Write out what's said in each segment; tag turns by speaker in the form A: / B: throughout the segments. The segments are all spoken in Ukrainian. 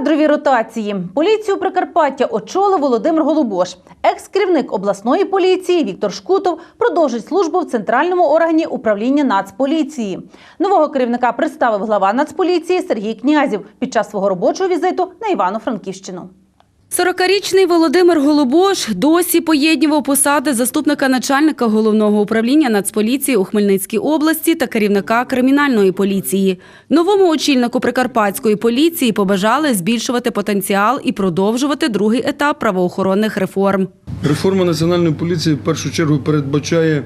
A: Кадрові ротації. Поліцію Прикарпаття очолив Володимир Голубош. Екс-керівник обласної поліції Віктор Шкутов продовжить службу в центральному органі управління Нацполіції. Нового керівника представив глава Нацполіції Сергій Князів під час свого робочого візиту на Івано-Франківщину.
B: 40-річний Володимир Голубош досі поєднував посади заступника начальника головного управління Нацполіції у Хмельницькій області та керівника кримінальної поліції. Новому очільнику Прикарпатської поліції побажали збільшувати потенціал і продовжувати другий етап правоохоронних реформ.
C: Реформа національної поліції в першу чергу передбачає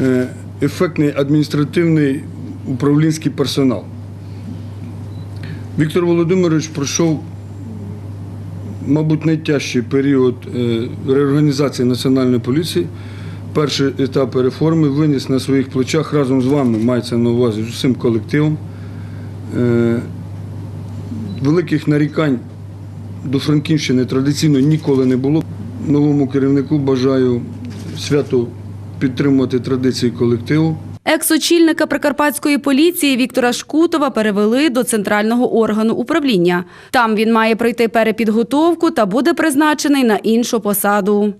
C: е, ефектний адміністративний управлінський персонал. Віктор Володимирович пройшов, мабуть, найтяжчий період е, реорганізації національної поліції. Перші етапи реформи виніс на своїх плечах разом з вами, мається на увазі з усім колективом. Е, Великих нарікань до Франківщини традиційно ніколи не було. Новому керівнику бажаю свято підтримувати традиції колективу.
B: Екс-очільника Прикарпатської поліції Віктора Шкутова перевели до центрального органу управління. Там він має пройти перепідготовку та буде призначений на іншу посаду.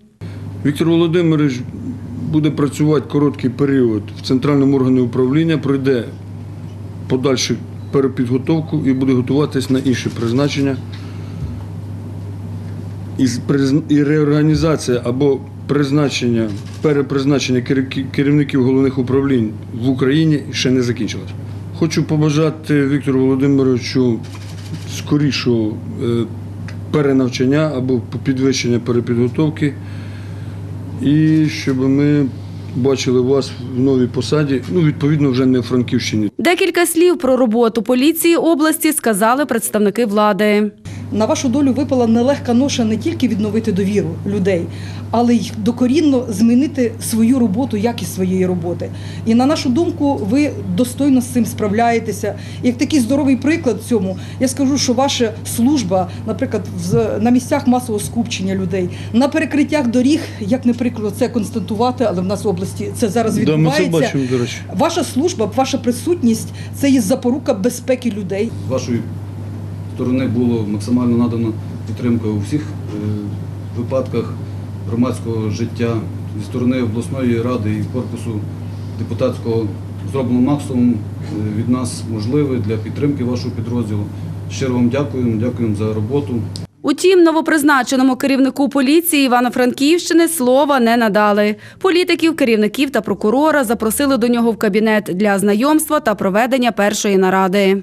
C: Віктор Володимирович буде працювати короткий період в центральному органі управління, пройде подальшу перепідготовку і буде готуватись на інші призначення. І, реорганізація або призначення, перепризначення керівників головних управлінь в Україні ще не закінчилось. Хочу побажати Віктору Володимировичу скорішого е, перенавчання або підвищення перепідготовки. І щоб ми бачили вас в новій посаді, ну, відповідно, вже не в Франківщині.
B: Декілька слів про роботу поліції області сказали представники влади.
D: На вашу долю випала нелегка ноша не тільки відновити довіру людей, але й докорінно змінити свою роботу, якість своєї роботи. І на нашу думку, ви достойно з цим справляєтеся. Як такий здоровий приклад цьому, я скажу, що ваша служба, наприклад, в- на місцях масового скупчення людей, на перекриттях доріг, як не прикро це констатувати, але в нас в області це зараз
C: Да, ми це
D: відбувається.
C: бачимо, до речі.
D: Ваша служба, ваша присутність це є запорука безпеки людей.
E: З вашої сторони було максимально надано підтримка у всіх е, випадках громадського життя. Зі сторони обласної ради і корпусу депутатського зроблено максимум е, від нас можливе для підтримки вашого підрозділу. Щиро вам дякуємо, дякуємо за роботу.
B: Утім, новопризначеному керівнику поліції Івано-Франківщини слова не надали. Політиків, керівників та прокурора запросили до нього в кабінет для знайомства та проведення першої наради.